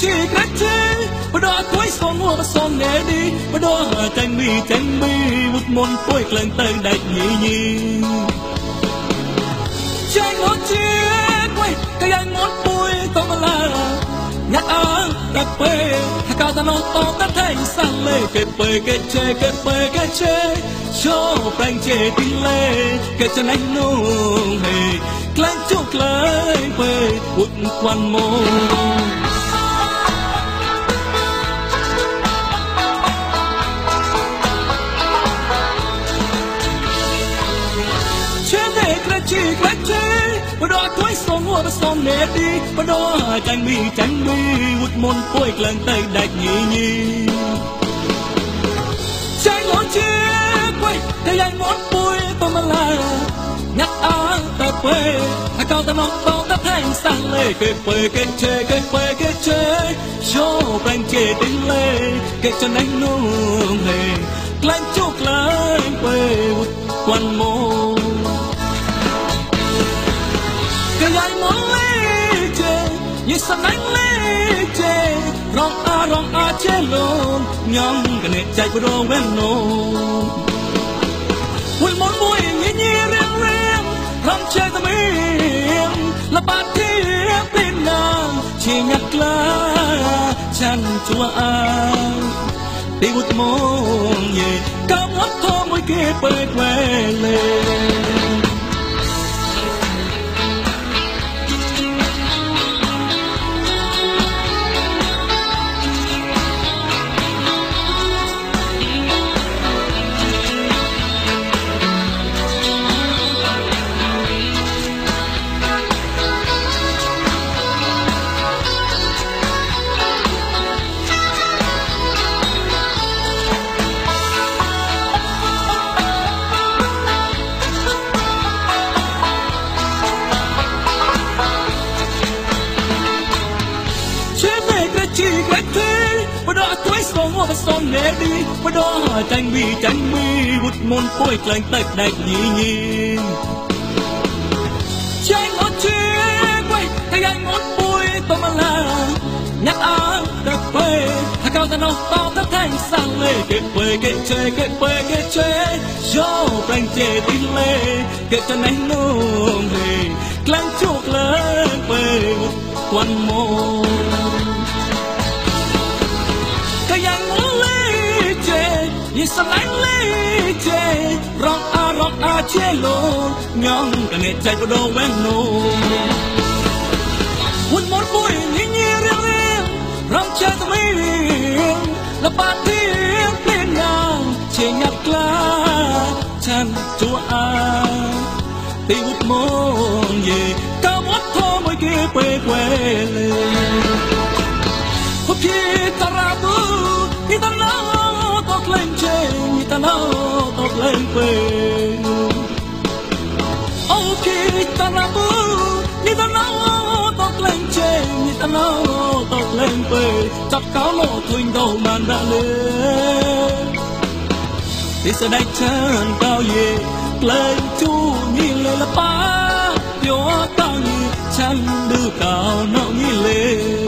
ជីក្រិតជីបដោះអត់ទួយសងងួរបសងណែនេះបដោះតែងមីតែងមីវុតមុនពួយក្លែងទៅដាច់ញីញីចាញ់មកជីពួយកាយមកពួយតមឡាញ៉ាអើតែពេលហកដល់នោះតតតែសាលេគេពេលគេជេគេពេលគេជេចូលប្រែងជេទីលេគេចំណេះនោះហេក្លែងជុកក្លែងពេលវុតខ្វាន់មក ជាក្លេជេបដទួយស្ងួរបស្ងនេទីបដចាញ់មីចាញ់មីវុតមុនពួយក្លែងទៅដាច់ញីញីចាញ់អូនជាពួយតែយ៉ាងមុនពួយប្រមឡាញាក់អងទៅពេអកោតមកបងទៅថែងសាំងលេគេពេគេជេគេពេគេជេចូលប្រាំងជេទាំងលេគេចំណេញនោះហេក្លែងជោគក្លែងពេវុតគន់មក như sẵn anh lê chê rong a rong a chê lôn nhong cái này chạy của đồ bên nôn មួយមុនមួយញញរៀងរៀងរំជើតមៀងលបាត់ទីពីណាជាញ៉ាក់ក្លាចាន់ជួអាទីវុតមកយេកំអត់ធំមួយគេបើ quê lên ជី ទួយស្ងមកបសំណេឌីបដចាញ់មីចាញ់មីវុតមុនពួយក្លែងទៅដែកញីញីចាញ់អត់ជាគួយតែយ៉ាងមុនពួយតមឡាញ៉ាក់អើតែពេហកោតណោតតថៃសាំងលេគេពេ គេជេគេពេគេជេយោប្រែងជេទីលេគេចណៃនោះលេក្លែងជោគលើពេគួនមក y salang le che rong a rong a che lo nyong ka ne chai ko do wen no un mor boy ni ni re re rong che ta mi la pa ti pe na change mi tan out of lane pe ta tan abu ni tan out of lane change ta tan out lên lane pe chặt cáo lộ thuyền đầu màn đã lên. Thì sẽ đánh chân cao gì, lên chu như lê là pa gió ta ni chân đưa cao nọ ni lên